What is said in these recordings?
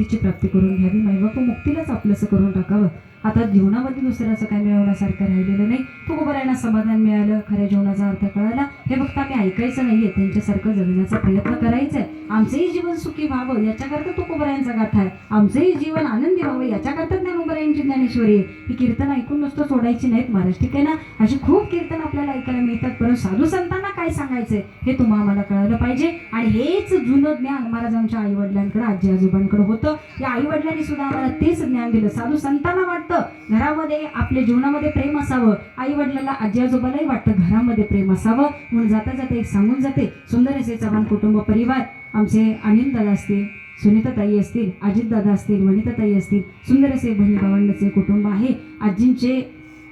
मुक्तीची प्राप्ती करून घ्यावी. व मुक्तीलाच आपलंसं करून टाकावं. आता जीवनामध्ये दुसऱ्याचं काय मिळवण्यासारखं राहिलेलं नाही. तुकोबरायांना समाधान मिळालं खऱ्या जीवनाचा अर्थ कळाला. हे फक्त आम्ही ऐकायचं नाहीये त्यांच्यासारखं जगण्याचा प्रयत्न करायचा आहे आमचंही जीवन सुखी व्हावं याच्याकरता तुकोबरायांचा गाथा आहे. आमचंही जीवन आनंदी व्हावं याच्याकरता ज्ञानोबरायांची ज्ञानेश्वरी आहे. ही कीर्तन ऐकून नुसतं सोडायची नाहीत महाराष्ट्रिक ठीक आहे ना? अशी खूप कीर्तन आपल्याला ऐकायला मिळतात. परंतु साधू संतांना काय सांगायचंय? हे तुम्हाला आम्हाला कळालं पाहिजे. आणि हेच जुनं ज्ञान महाराजांच्या आईवडिलांकडं आजी आजोबांकडे होतं. या आई वडिलांनी सुद्धा आम्हाला तेच ज्ञान दिलं. साधू संतांना वाटतं घरामध्ये आपल्या जीवनामध्ये प्रेम असावं. आई वडिलांना आजी आजोबालाही वाटतं घरामध्ये प्रेम असावं. म्हणून जाता जाता एक सांगून जाते सुंदर असे चव्हाण कुटुंब परिवार. आमचे अनिल दादा असतील सुनीताताई असतील अजितदादा असतील वनिताताई असतील सुंदर असे बहिणी भावंडाचे कुटुंब आहे. आजींचे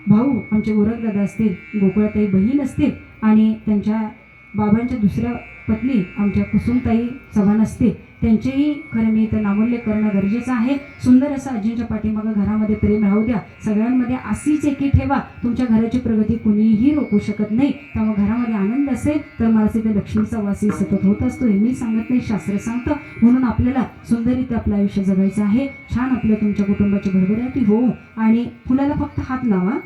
भाऊ आमचे गोरखदादा असतील गोकुळाताई बहीण असतील आणि त्यांच्या बाबांच्या दुसऱ्या पत्नी आमच्या कुसुमताई चव्हाण असतील त्यांचेही खरं मी इथं नामूल्य करणं गरजेचं आहे. सुंदर असं आजींच्या पाठीमागं घरामध्ये प्रेम राहू द्या. सगळ्यांमध्ये असीच एकी ठेवा. तुमच्या घराची प्रगती कुणीही रोखू शकत नाही. त्यामुळे घरामध्ये आनंद असेल तर मला तिथे लक्ष्मीचा वासही सतत होत असतो हे मी सांगत नाही शास्त्र सांगतं. म्हणून आपल्याला सुंदरित आपलं आयुष्य जगायचं आहे. छान आपल्या तुमच्या कुटुंबाची भरभराटी हो आणि फुलाला फक्त हात लावा.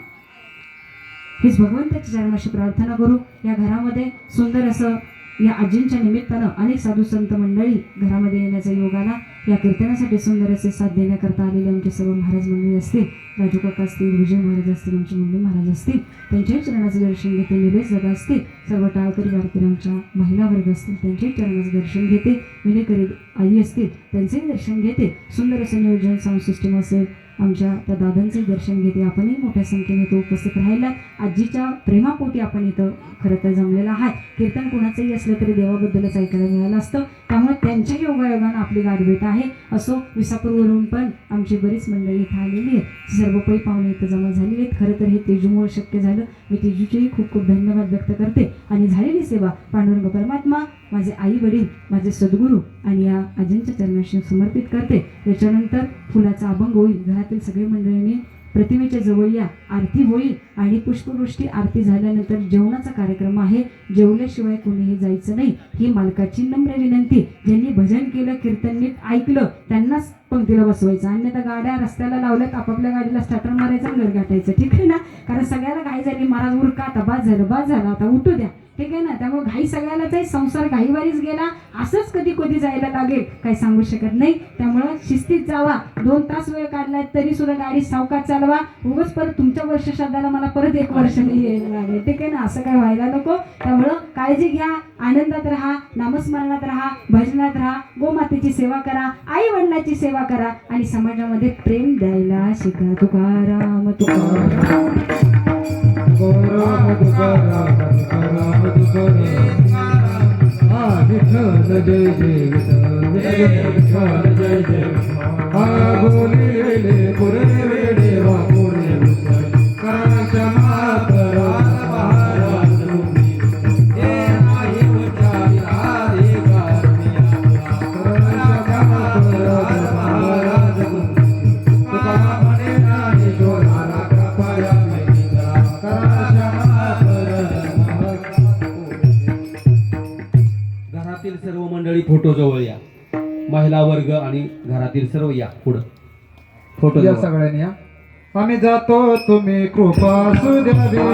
हीच भगवंताच्या चरणाशी प्रार्थना करू. या घरामध्ये सुंदर असं या आजींच्या निमित्तानं अनेक साधू संत मंडळी घरामध्ये येण्याचा योग आला. या कीर्तनासाठी सुंदर असे साथ देण्याकरता आलेले आमचे सर्व महाराज मंडळी असतील. राजू काका असतील विजय महाराज असतील आमचे मुंडे महाराज असतील. त्यांच्याही चरणाचं दर्शन घेते निलेश दादा असतील. सर्व टाळकरी वारकरी आमच्या महिला वर्ग असतील त्यांच्याही चरणाचं दर्शन घेते. विनेकरी आई असतील त्यांचेही दर्शन घेते. सुंदर असं नियोजन साऊंड सिस्टम असेल आमच्या त्या दादांचे दर्शन घेते. आपणही मोठ्या संख्येने तो उपस्थित राहिला. आजीच्या प्रेमापोटी आपण इथं खरं तर जमलेलं आहे कीर्तन कोणाचंही असलं तरी देवाबद्दलच ऐकायला मिळालं असतं. त्यामुळे त्यांच्या योगायोगानं आपली गाठभेट आहे. असो विसापूरवरून पण आमची बरीच मंडळी इथं आलेली आहेत. सर्व पै पाहुणे इथं जमा झालेली आहेत. खरं तर हे तेजूमुळे शक्य झालं. मी तेजूचेही खूप खूप धन्यवाद व्यक्त करते. आणि झालेली सेवा पांडुरंग परमात्मा माझे आई वडील माझे सद्गुरू आणि या आजींच्या चरणाशी समर्पित करते. त्याच्यानंतर फुलाचा अभंग होईल. घरातील सगळे मंडळींनी प्रतिमेच्या जवळ या आरती होईल आणि पुष्पवृष्टी आरती झाल्यानंतर जेवणाचा कार्यक्रम आहे. जेवल्याशिवाय कोणीही जायचं नाही. ही मालकाची नम्र विनंती. ज्यांनी भजन केलं कीर्तन नीट ऐकलं त्यांनाच पंक्तीला बसवायचं. अन्यथा गाड्या रस्त्याला लावल्यात आपापल्या गाडीला स्टार्टर मारायचं आणि घर गाठायचं. ठीक आहे ना? कारण सगळ्याला घाई झाली. महाराज उरका आता बाद झालं बाद झालं. आता उठू द्या. ठीक आहे ना? त्यामुळे घाई सगळ्यालाच आहे. संसार घाईवारीच गेला. असंच कधी कधी जायला लागेल. काही सांगू शकत नाही. त्यामुळं शिस्तीत जावा. दोन तास वेळ काढलाय तरी सुद्धा गाडी सावकाश चालवा. उगाच परत तुमच्या वर्ष श्रद्धाला मला परत एक वर्ष नाही यायला लागेल. ठीक आहे ना? असं काय व्हायला नको. त्यामुळं काळजी घ्या. आनंदात राहा. नामस्मरणात राहा. भजनात राहा. गोमातेची सेवा करा. आई वडिलाची सेवा करा. आणि समाजामध्ये प्रेम द्यायला शिका. तुकाराम तुकाराम. तुकाराम तुकाराम. विठ्ठल जय जय विठ्ठल जय विठ्ठल जय जय हा फोटो जवळ या. महिला वर्ग आणि घरातील सर्व या पुढं. फोटो या सगळ्यांनी या आम्ही जातो तुम्ही कृपा सुद्या